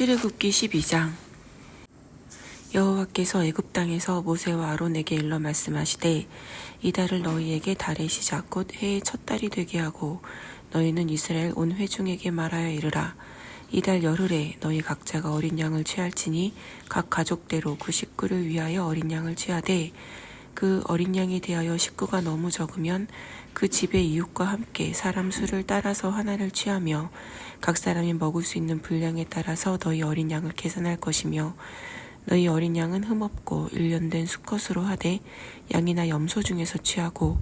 출애굽기 12장. 여호와께서 애굽 땅에서 모세와 아론에게 일러 말씀하시되 이 달을 너희에게 달의 시작 곧 해의 첫 달이 되게 하고 너희는 이스라엘 온 회중에게 말하여 이르라. 이 달 열흘에 너희 각자가 어린 양을 취할지니 각 가족대로 그 식구를 위하여 어린 양을 취하되 그 어린 양에 대하여 식구가 너무 적으면 그 집의 이웃과 함께 사람 수를 따라서 하나를 취하며 각 사람이 먹을 수 있는 분량에 따라서 너희 어린 양을 계산할 것이며 너희 어린 양은 흠없고 일련된 수컷으로 하되 양이나 염소 중에서 취하고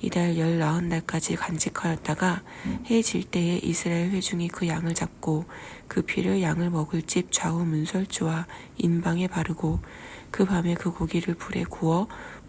이달 열 나흔 날까지 간직하였다가 해 질 때에 이스라엘 회중이 그 양을 잡고 그 피를 양을 먹을 집 좌우 문설주와 인방에 바르고 그 밤에 그 고기를 불에 구워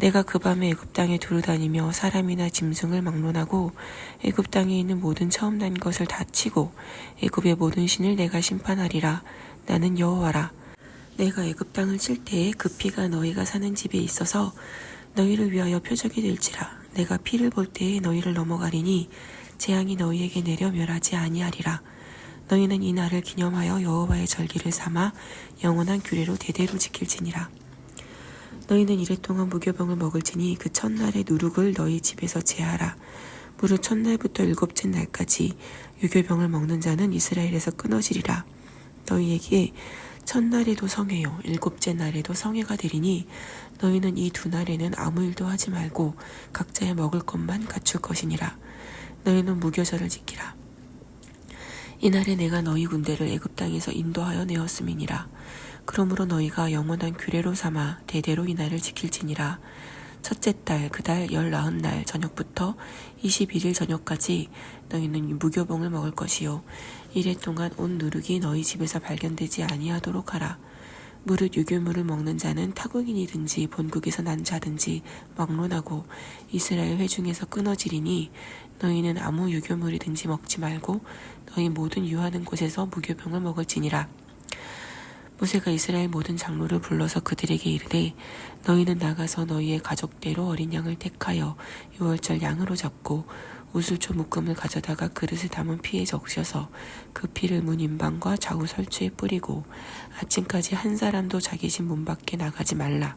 내가 그 밤에 애굽 땅에 두루다니며 사람이나 짐승을 막론하고 애굽 땅에 있는 모든 처음 난 것을 다 치고 애굽의 모든 신을 내가 심판하리라. 나는 여호와라. 내가 애굽 땅을 칠 때에 그 피가 너희가 사는 집에 있어서 너희를 위하여 표적이 될지라. 내가 피를 볼 때에 너희를 넘어가리니 재앙이 너희에게 내려 멸하지 아니하리라. 너희는 이 날을 기념하여 여호와의 절기를 삼아 영원한 규례로 대대로 지킬지니라. 너희는 이랫동안 무교병을 먹을지니 그 첫날의 누룩을 너희 집에서 제하라. 무릇 첫날부터 일곱째 날까지 유교병을 먹는 자는 이스라엘에서 끊어지리라. 너희에게 첫날에도 성회요 일곱째 날에도 성회가 되리니 너희는 이 두 날에는 아무 일도 하지 말고 각자의 먹을 것만 갖출 것이니라. 너희는 무교절을 지키라. 이날에 내가 너희 군대를 애굽 땅에서 인도하여 내었음이니라. 그러므로 너희가 영원한 규례로 삼아 대대로 이날을 지킬지니라. 첫째 달 그달 열나흔 날 저녁부터 21일 저녁까지 너희는 무교봉을 먹을 것이요 이래 동안 온 누룩이 너희 집에서 발견되지 아니하도록 하라. 무릇 유교물을 먹는 자는 타국인이든지 본국에서 난 자든지 막론하고 이스라엘 회중에서 끊어지리니 너희는 아무 유교물이든지 먹지 말고 너희 모든 유하는 곳에서 무교병을 먹을지니라. 모세가 이스라엘 모든 장로를 불러서 그들에게 이르되 너희는 나가서 너희의 가족대로 어린 양을 택하여 유월절 양으로 잡고 우슬초 묶음을 가져다가 그릇에 담은 피에 적셔서 그 피를 문 인방과 좌우 설주에 뿌리고 아침까지 한 사람도 자기 집 문 밖에 나가지 말라.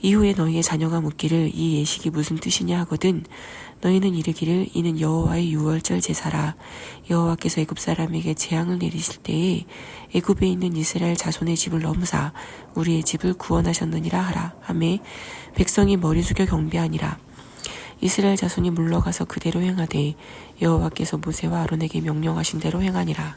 이후에 너희의 자녀가 묻기를 이 예식이 무슨 뜻이냐 하거든 너희는 이르기를 이는 여호와의 유월절 제사라. 여호와께서 애굽 사람에게 재앙을 내리실 때에 애굽에 있는 이스라엘 자손의 집을 넘사 우리의 집을 구원하셨느니라 하라. 하매 백성이 머리 숙여 경배하니라. 이스라엘 자손이 물러가서 그대로 행하되 여호와께서 모세와 아론에게 명령하신 대로 행하니라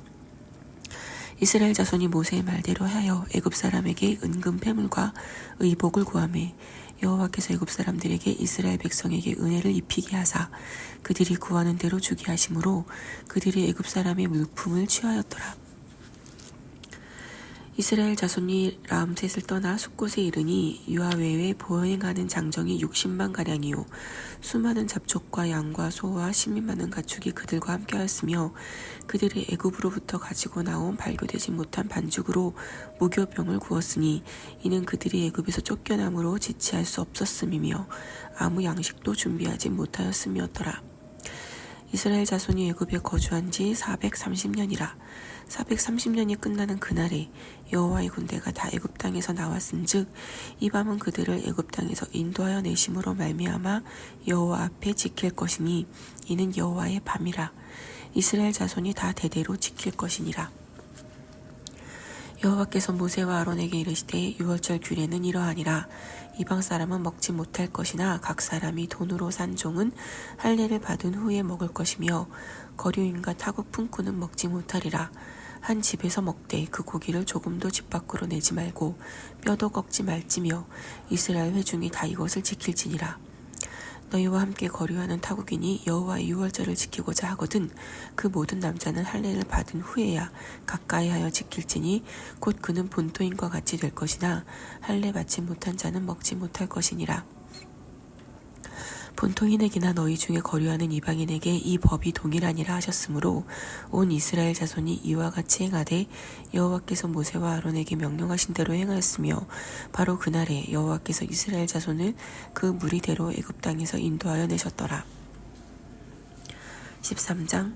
이스라엘 자손이 모세의 말대로 하여 애굽 사람에게 은금 패물과 의복을 구하매 여호와께서 애굽 사람들에게 이스라엘 백성에게 은혜를 입히게 하사 그들이 구하는 대로 주게 하심으로 그들이 애굽 사람의 물품을 취하였더라. 이스라엘 자손이 라암셋을 떠나 숲곳에 이르니 유아 외에 보행하는 장정이 60만 가량이요 수많은 잡족과 양과 소와 심이 많은 가축이 그들과 함께하였으며 그들이 애굽으로부터 가지고 나온 발교되지 못한 반죽으로 무교병을 구웠으니 이는 그들이 애굽에서 쫓겨남으로 지체할 수 없었음이며 아무 양식도 준비하지 못하였음이었더라. 이스라엘 자손이 애굽에 거주한 지 430년이라 430년이 끝나는 그날에 여호와의 군대가 다 애굽 땅에서 나왔은즉 이 밤은 그들을 애굽 땅에서 인도하여 내심으로 말미암아 여호와 앞에 지킬 것이니 이는 여호와의 밤이라. 이스라엘 자손이 다 대대로 지킬 것이니라. 여호와께서 모세와 아론에게 이르시되 유월절 규례는 이러하니라 이방 사람은 먹지 못할 것이나 각 사람이 돈으로 산 종은 할례를 받은 후에 먹을 것이며 거류인과 타국 품꾼은 먹지 못하리라. 한 집에서 먹되 그 고기를 조금도 집 밖으로 내지 말고 뼈도 꺾지 말지며 이스라엘 회중이 다 이것을 지킬지니라 너희와 함께 거류하는 타국인이 여호와의 유월절을 지키고자 하거든 그 모든 남자는 할례를 받은 후에야 가까이 하여 지킬지니 곧 그는 본토인과 같이 될 것이나 할례 받지 못한 자는 먹지 못할 것이니라 본토인에게나 너희 중에 거류하는 이방인에게 이 법이 동일하니라 하셨으므로 온 이스라엘 자손이 이와 같이 행하되 여호와께서 모세와 아론에게 명령하신 대로 행하였으며 바로 그날에 여호와께서 이스라엘 자손을 그 무리대로 애굽 땅에서 인도하여 내셨더라. 13장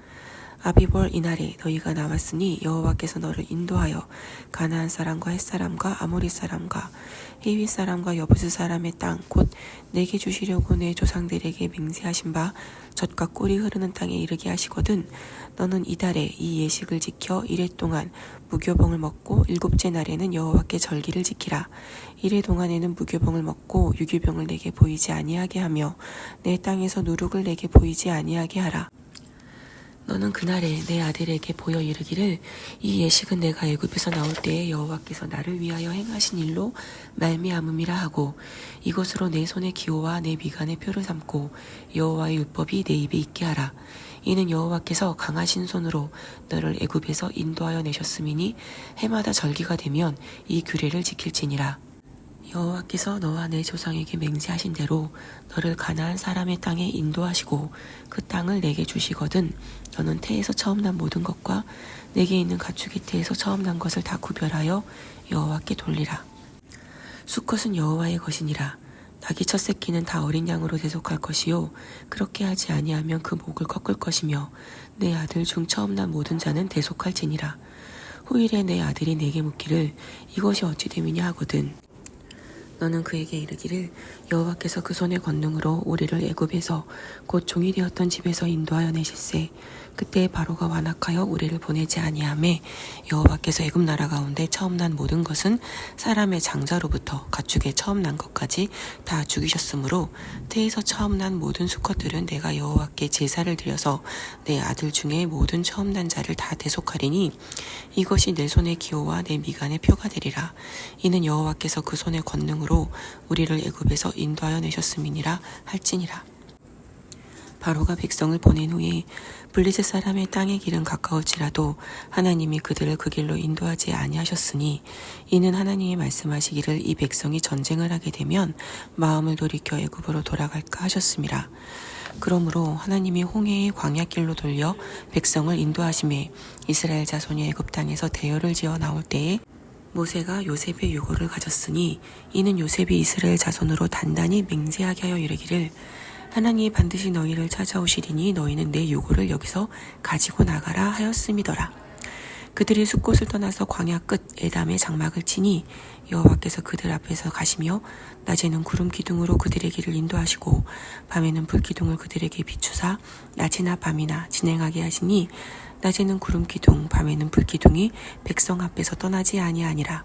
아비볼 이날에 너희가 나왔으니 여호와께서 너를 인도하여 가나안 사람과 헷 사람과 아모리 사람과 히위 사람과 여부스 사람의 땅 곧 내게 주시려고 내 조상들에게 맹세하신 바 젖과 꿀이 흐르는 땅에 이르게 하시거든 너는 이달에 이 예식을 지켜 이래 동안 무교병을 먹고 일곱째 날에는 여호와께 절기를 지키라. 이래 동안에는 무교병을 먹고 유교병을 내게 보이지 아니하게 하며 내 땅에서 누룩을 내게 보이지 아니하게 하라 너는 그날에 내 아들에게 보여 이르기를 이 예식은 내가 애굽에서 나올 때에 여호와께서 나를 위하여 행하신 일로 말미암음이라 하고 이것으로 내 손의 기호와 내 미간의 표를 삼고 여호와의 율법이 내 입에 있게 하라. 이는 여호와께서 강하신 손으로 너를 애굽에서 인도하여 내셨음이니 해마다 절기가 되면 이 규례를 지킬지니라 여호와께서 너와 내 조상에게 맹세하신 대로 너를 가나안 사람의 땅에 인도하시고 그 땅을 내게 주시거든 너는 태에서 처음 난 모든 것과 내게 있는 가축이 태에서 처음 난 것을 다 구별하여 여호와께 돌리라. 수컷은 여호와의 것이니라. 낙이 첫 새끼는 다 어린 양으로 대속할 것이요. 그렇게 하지 아니하면 그 목을 꺾을 것이며 내 아들 중 처음 난 모든 자는 대속할지니라. 후일에 내 아들이 내게 묻기를 이것이 어찌 됨이냐 하거든 너는 그에게 이르기를 여호와께서 그 손의 권능으로 우리를 애굽에서 곧 종이 되었던 집에서 인도하여 내실세. 그때 바로가 완악하여 우리를 보내지 아니하매 여호와께서 애굽 나라 가운데 처음 난 모든 것은 사람의 장자로부터 가축의 처음 난 것까지 다 죽이셨으므로 태에서 처음 난 모든 수컷들은 내가 여호와께 제사를 드려서 내 아들 중에 모든 처음 난 자를 다 대속하리니 이것이 내 손의 기호와 내 미간의 표가 되리라. 이는 여호와께서 그 손의 권능으로 우리를 애굽에서 인도하여 내셨음이니라 할지니라 바로가 백성을 보낸 후에 블리셋 사람의 땅의 길은 가까울지라도 하나님이 그들을 그 길로 인도하지 아니하셨으니 이는 하나님이 말씀하시기를 이 백성이 전쟁을 하게 되면 마음을 돌이켜 애굽으로 돌아갈까 하셨습니다. 그러므로 하나님이 홍해의 광야길로 돌려 백성을 인도하심에 이스라엘 자손이 애굽 땅에서 대열을 지어 나올 때에 모세가 요셉의 유고를 가졌으니 이는 요셉이 이스라엘 자손으로 단단히 맹세하게 하여 이르기를 하나님이 반드시 너희를 찾아오시리니 너희는 내 요구를 여기서 가지고 나가라 하였음이더라. 그들이 숲곳을 떠나서 광야 끝 에담의 장막을 치니 여호와께서 그들 앞에서 가시며 낮에는 구름 기둥으로 그들의 길을 인도하시고 밤에는 불 기둥을 그들에게 비추사 낮이나 밤이나 진행하게 하시니 낮에는 구름 기둥 밤에는 불 기둥이 백성 앞에서 떠나지 아니하니라.